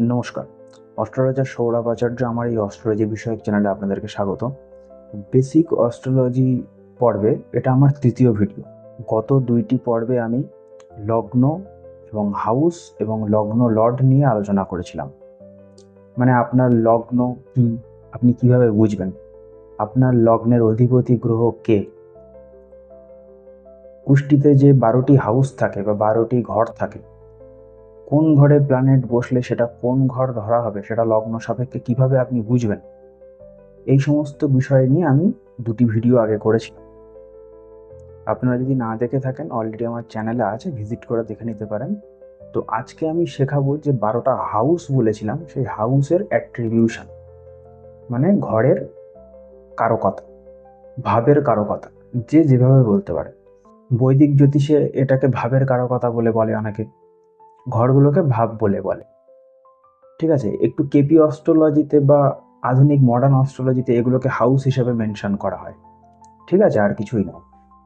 নমস্কার। অস্ট্রোলজার সৌরভ আচার্য আমার এই অস্ট্রোলজি বিষয়ক চ্যানেলে আপনাদেরকে স্বাগত। বেসিক অস্ট্রোলজি পর্বে এটা আমার তৃতীয় ভিডিও। গত দুইটি পর্বে আমি লগ্ন এবং হাউস এবং লগ্ন লর্ড নিয়ে আলোচনা করেছিলাম। মানে আপনার লগ্ন কি? আপনি কীভাবে বুঝবেন? আপনার লগ্নের অধিপতি গ্রহ কে? কুষ্টিতে যে বারোটি হাউস থাকে বা বারোটি ঘর থাকে কোন ঘরে প্ল্যানেট বসলে সেটা কোন ঘর ধরা হবে, সেটা লগ্ন সাপেক্ষে কীভাবে আপনি বুঝবেন? এই সমস্ত বিষয় নিয়ে আমি দুটি ভিডিও আগে করেছি আপনারা যদি না দেখে থাকেন অলরেডি আমার চ্যানেলে আছে ভিজিট করে দেখে নিতে পারেন। তো আজকে আমি শেখাবো যে বারোটা হাউস বলেছিলাম, সেই হাউসের অ্যাট্রিবিউশন মানে ঘরের কারকতা ভাবের কারকতা যে যেভাবে বলতে পারে। বৈদিক জ্যোতিষে এটাকে ভাবের কারকতা বলে বলে অনেকে। ঘরগুলোকে ভাব বলে বলে। ঠিক আছে? একটু কেপি অস্ট্রোলজিতে বা আধুনিক মডার্ন অস্ট্রোলজিতে এগুলোকে হাউস হিসেবে মেনশন করা হয়। ঠিক আছে? আর কিছুই না।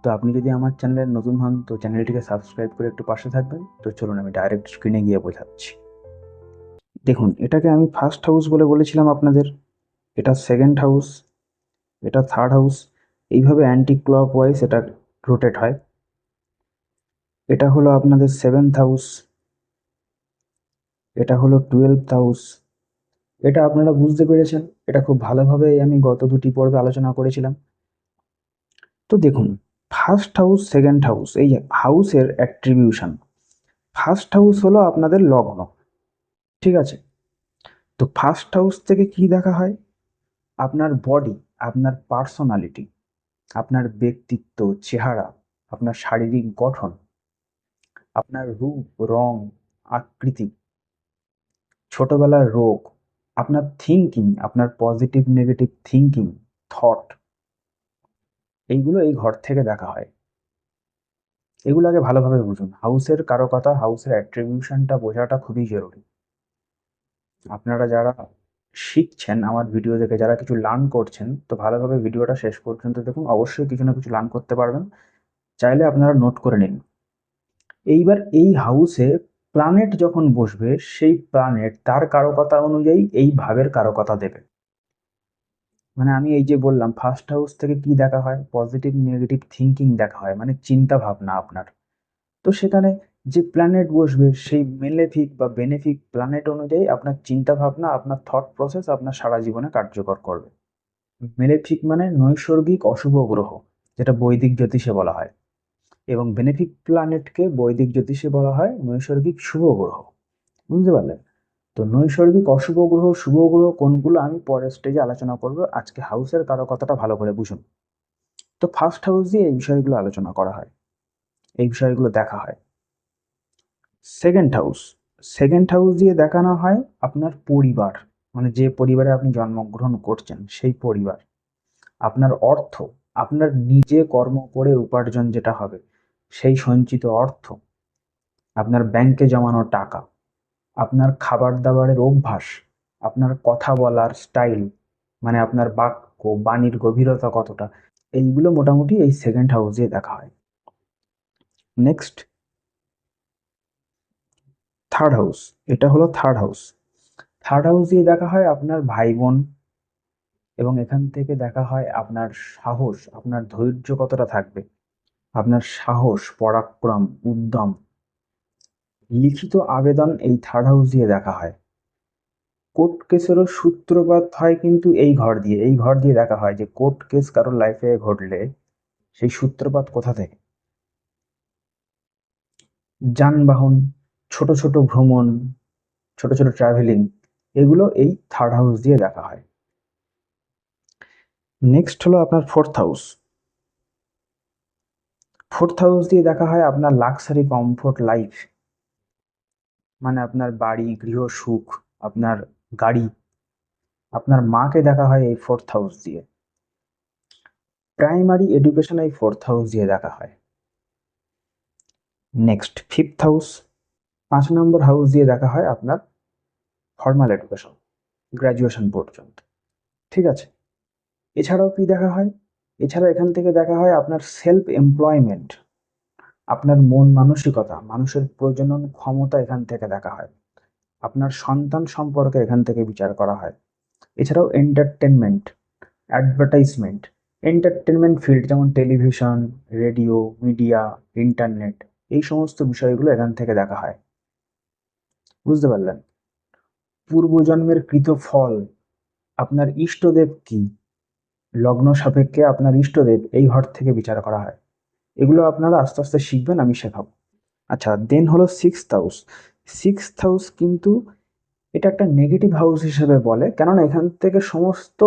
তো আপনি যদি আমার চ্যানেলে নতুন হন, তো চ্যানেলটিকে সাবস্ক্রাইব করে একটু পাশে থাকবেন। তো চলুন আমি ডাইরেক্ট স্ক্রিনে গিয়ে বোঝাচ্ছি। দেখুন, এটাকে আমি ফার্স্ট হাউস বলে বলেছিলাম আপনাদের। এটা সেকেন্ড হাউস এটা থার্ড হাউস এইভাবে অ্যান্টি ক্লক ওয়াইজ এটা রোটেট হয়। এটা হলো আপনাদের সেভেন্থ হাউস এটা হলো টুয়েলভ হাউস এটা আপনারা বুঝতে পেরেছেন, এটা খুব ভালোভাবে আমি গত দুটি পর্বে আলোচনা করেছিলাম। তো দেখুন ফার্স্ট হাউস সেকেন্ড হাউস এই হাউসের অ্যাট্রিবিউশন ফার্স্ট হাউস হলো আপনাদের লগ্ন, ঠিক আছে? তো ফার্স্ট হাউস থেকে কি দেখা হয়? আপনার বডি আপনার পার্সোনালিটি আপনার ব্যক্তিত্ব, চেহারা, আপনার শারীরিক গঠন, আপনার রূপ, রং, আকৃতি ছোটবেলার রোগ, আপনার থিঙ্কিং আপনার পজিটিভ নেগেটিভ থিঙ্কিং থট এইগুলো এই ঘর থেকে দেখা হয়। এগুলো আগে ভালোভাবে বুঝুন। হাউসের কারও কথা হাউসের অ্যাট্রিবিউশনটা বোঝাটা খুবই জরুরি। আপনারা যারা শিখছেন আমার ভিডিও দেখে, যারা কিছু লার্ন করছেন, তো ভালোভাবে ভিডিওটা শেষ পর্যন্ত দেখুন। অবশ্যই কিছু না কিছু লার্ন করতে পারবেন। চাইলে আপনারা নোট করে নিন। এইবার এই হাউসে প্ল্যানেট যখন বসবে, সেই প্ল্যানেট তার কারকতা অনুযায়ী এই ভাবের কারকতা দেবে। মানে আমি এই যে বললাম ফার্স্ট হাউস থেকে কি দেখা হয়? পজিটিভ নেগেটিভ থিঙ্কিং দেখা হয় মানে চিন্তা ভাবনা আপনার। তো সেখানে যে প্ল্যানেট বসবে, সেই মেলেফিক বা বেনিফিক প্ল্যানেট অনুযায়ী আপনার চিন্তা ভাবনা, আপনার থট প্রসেস আপনার সারা জীবনে কার্যকর করবে। মেলেফিক মানে নৈসর্গিক অশুভ গ্রহ, যেটা বৈদিক জ্যোতিষে বলা হয়। এবং বেনিফিক প্ল্যানেটকে বৈদিক জ্যোতিষে বলা হয় নৈসর্গিক শুভ গ্রহ। বুঝতে পারলেন? তো নৈসর্গিক অশুভ গ্রহ, শুভ গ্রহ কোনগুলো আমি পরের স্টেজে আলোচনা করব। আজকে হাউসের কারও কথাটা ভালো করে বুঝুন। তো ফার্স্ট হাউস দিয়ে এই বিষয়গুলো আলোচনা করা হয়। এই বিষয়গুলো দেখা হয়। সেকেন্ড হাউস সেকেন্ড হাউস দিয়ে দেখানো হয় আপনার পরিবার মানে যে পরিবারে আপনি জন্মগ্রহণ করছেন, সেই পরিবার। আপনার অর্থ, আপনার নিজে কর্ম করে উপার্জন যেটা হবে সেই সঞ্চিত অর্থ। আপনার ব্যাংকে জমানো টাকা, আপনার খাবার দাবারের অভ্যাস, আপনার কথা বলার স্টাইল মানে আপনার বাক্য, বাণীর গভীরতা কতটা, এইগুলো মোটামুটি এই সেকেন্ড হাউসে দেখা হয়। নেক্সট থার্ড হাউস এটা হলো থার্ড হাউস থার্ড হাউস দিয়ে দেখা হয় আপনার ভাই বোন এবং এখান থেকে দেখা হয় আপনার সাহস, আপনার ধৈর্য কতটা থাকবে। আপনার সাহস, পরাক্রম, উদ্যম। লিখিত আবেদন এই থার্ড হাউস দিয়ে দেখা হয়। কোর্ট কেসেরও সূত্রপাত হয় কিন্তু এই ঘর দিয়ে। এই ঘর দিয়ে দেখা হয় যে কোর্ট কেস কারোর লাইফে ঘটলে সেই সূত্রপাত কোথা থেকে? যানবাহন, ছোট ছোট ভ্রমণ, ছোট ছোট ট্রাভেলিং এগুলো এই থার্ড হাউস দিয়ে দেখা হয়। নেক্সট হলো আপনার ফোর্থ হাউস ফোর্থ হাউস দিয়ে দেখা হয় আপনার লাক্সারি কমফোর্ট লাইফ মানে আপনার বাড়ি, গৃহ, সুখ, আপনার গাড়ি। আপনার মাকে দেখা হয় এই ফোর্থ হাউস দিয়ে। প্রাইমারি এডুকেশন এই ফোর্থ হাউস দিয়ে দেখা হয়। নেক্সট ফিফথ হাউস পাঁচ নম্বর হাউস দিয়ে দেখা হয় আপনার ফর্মাল এডুকেশন গ্র্যাজুয়েশন পর্যন্ত। ঠিক আছে? এছাড়াও কি দেখা হয়? এছাড়া এখান থেকে দেখা হয় আপনার সেলফ এমপ্লয়মেন্ট আপনার মন মানসিকতা, মানুষের প্রজনন ক্ষমতা এখান থেকে দেখা হয়। আপনার সন্তান সম্পর্কে এখান থেকে বিচার করা হয়। এছাড়াও এন্টারটেনমেন্ট অ্যাডভার্টাইজমেন্ট এন্টারটেনমেন্ট ফিল্ড যেমন টেলিভিশন রেডিও মিডিয়া ইন্টারনেট এই সমস্ত বিষয়গুলো এখান থেকে দেখা হয়। বুঝতে পারলেন? পূর্বজন্মের কৃত ফল, আপনার ইষ্টদেব কি? লগ্ন সাপেক্ষে আপনার ইষ্টদেব এই ঘর থেকে বিচার করা হয়। এগুলো আপনারা আস্তে আস্তে শিখবেন, আমি শেখাবো। আচ্ছা দেন হলো সিক্স হাউস সিক্স হাউস কিন্তু এটা একটা নেগেটিভ হাউস হিসেবে বলে, কেননা এখান থেকে সমস্ত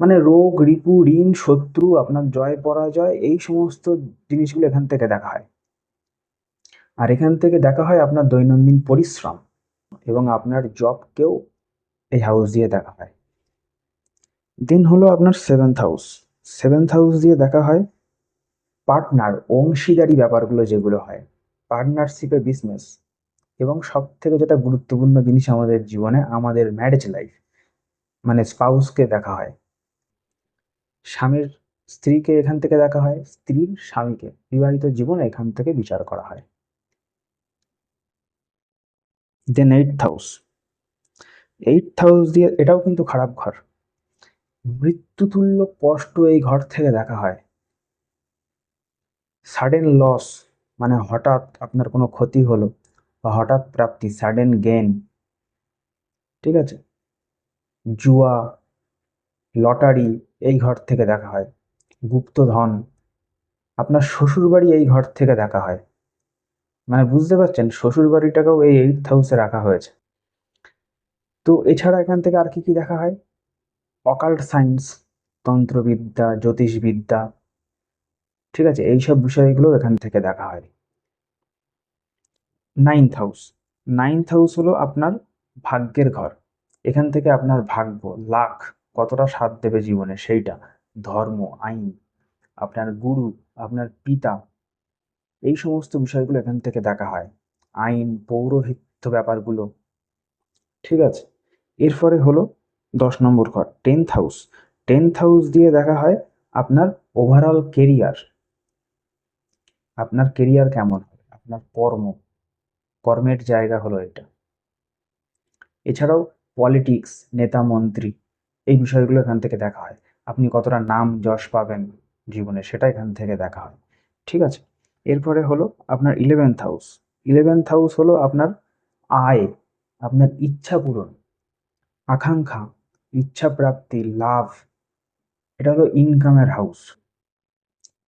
মানে রোগ, রিপু, ঋণ, শত্রু, আপনার জয়, পরাজয়, এই সমস্ত জিনিসগুলো এখান থেকে দেখা হয়। আর এখান থেকে দেখা হয় আপনার দৈনন্দিন পরিশ্রম এবং আপনার জবকেও এই হাউস দিয়ে দেখা হয়। দেন হলো আপনার সেভেন্থ হাউস সেভেন্থ হাউস দিয়ে দেখা হয় পার্টনার অংশীদারি ব্যাপারগুলো যেগুলো হয়। পার্টনারশিপে বিজনেস এবং সব থেকে যেটা গুরুত্বপূর্ণ জিনিস আমাদের জীবনে, আমাদের ম্যারেজ লাইফ মানে স্পাউসকে দেখা হয়। স্বামীর স্ত্রীকে এখান থেকে দেখা হয়, স্ত্রীর স্বামীকে। বিবাহিত জীবন এখান থেকে বিচার করা হয়। Then eight house eight house দিয়ে এটাও কিন্তু খারাপ ঘর। মৃত্যুতুল্য কষ্ট এই ঘর থেকে দেখা হয়। সাডেন লস মানে হঠাৎ আপনার কোনো ক্ষতি হলো বা হঠাৎ প্রাপ্তি সাডেন গেন ঠিক আছে? জুয়া, লটারি এই ঘর থেকে দেখা হয়। গুপ্তধন আপনার শ্বশুরবাড়ি এই ঘর থেকে দেখা হয়। মানে বুঝতে পারছেন, শ্বশুরবাড়িটাকেও এই এইট হাউসে রাখা হয়েছে। তো এছাড়া এখান থেকে আর কি কি দেখা হয়? অকাল্ট সায়েন্স তন্ত্রবিদ্যা, জ্যোতিষবিদ্যা, ঠিক আছে? এইসব বিষয়গুলো এখান থেকে দেখা হয়। নাইন্থ হাউস নাইন্থ হাউস হলো আপনার ভাগ্যের ঘর। এখান থেকে আপনার ভাগ্য, লাখ, কতটা সাথ দেবে জীবনে সেইটা। ধর্ম, আইন, আপনার গুরু, আপনার পিতা, এই সমস্ত বিষয়গুলো এখান থেকে দেখা হয়। আইন, পৌরোহিত্য ব্যাপারগুলো, ঠিক আছে? এরপরে হলো দশ নম্বর ঘর টেন্থ হাউস টেন্থ হাউস দিয়ে দেখা হয় আপনার ওভারঅল কেরিয়ার আপনার কেরিয়ার কেমন হবে? আপনার কর্ম। কর্মের জায়গা হলো এটা। এছাড়াও পলিটিক্স নেতা মন্ত্রী, এই বিষয়গুলো এখান থেকে দেখা হয়। আপনি কতটা নাম যশ পাবেন জীবনে, সেটা এখান থেকে দেখা হয়। ঠিক আছে? এরপরে হলো আপনার ইলেভেন্থ হাউস ইলেভেন্থ হাউস হলো আপনার আয়, আপনার ইচ্ছা পূরণ, আকাঙ্ক্ষা। ইচ্ছা প্রাপ্তি লাভ, এটা হলো ইনকামের হাউস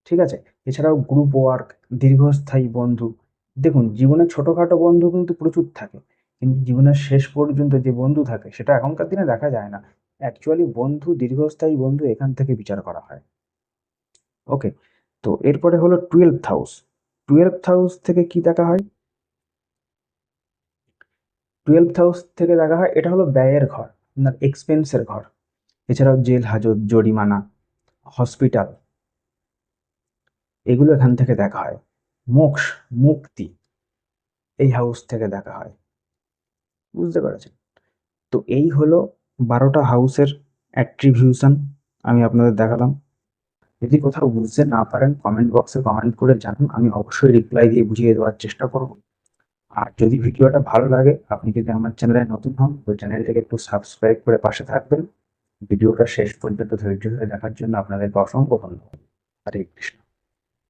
ঠিক আছে? এছাড়াও গ্রুপ ওয়ার্ক দীর্ঘস্থায়ী বন্ধু। দেখুন জীবনে ছোটোখাটো বন্ধু কিন্তু প্রচুর থাকে। কিন্তু জীবনের শেষ পর্যন্ত যে বন্ধু থাকে, সেটা এখনকার দিনে দেখা যায় না। অ্যাকচুয়ালি বন্ধু, দীর্ঘস্থায়ী বন্ধু এখান থেকে বিচার করা হয়। ওকে তো এরপরে হলো টুয়েলভ হাউস টুয়েলভ হাউস থেকে কি দেখা হয়? টুয়েলভ হাউস থেকে দেখা হয়, এটা হলো ব্যয়ের ঘর। আপনার এক্সপেন্সের ঘর। এছাড়াও জেল, হাজত, জরিমানা হসপিটাল এগুলো এখান থেকে দেখা হয়। মোক্ষ, মুক্তি, এই হাউস থেকে দেখা হয়। বুঝতে পেরেছেন? তো এই হলো বারোটা হাউসের অ্যাট্রিবিউশন আমি আপনাদের দেখালাম। যদি কোথাও বুঝতে না পারেন কমেন্ট বক্সে কমেন্ট করে জানান। আমি অবশ্যই রিপ্লাই দিয়ে বুঝিয়ে দেওয়ার চেষ্টা করব। আর যদি ভিডিওটা ভালো লাগে, আপনি যদি আমার চ্যানেলে নতুন হন, ওই চ্যানেলটাকে একটু সাবস্ক্রাইব করে পাশে থাকবেন। ভিডিওটা শেষ পর্যন্ত ধৈর্য ধরে দেখার জন্য আপনাদেরকে অসংখ্য ধন্যবাদ। হরে কৃষ্ণ।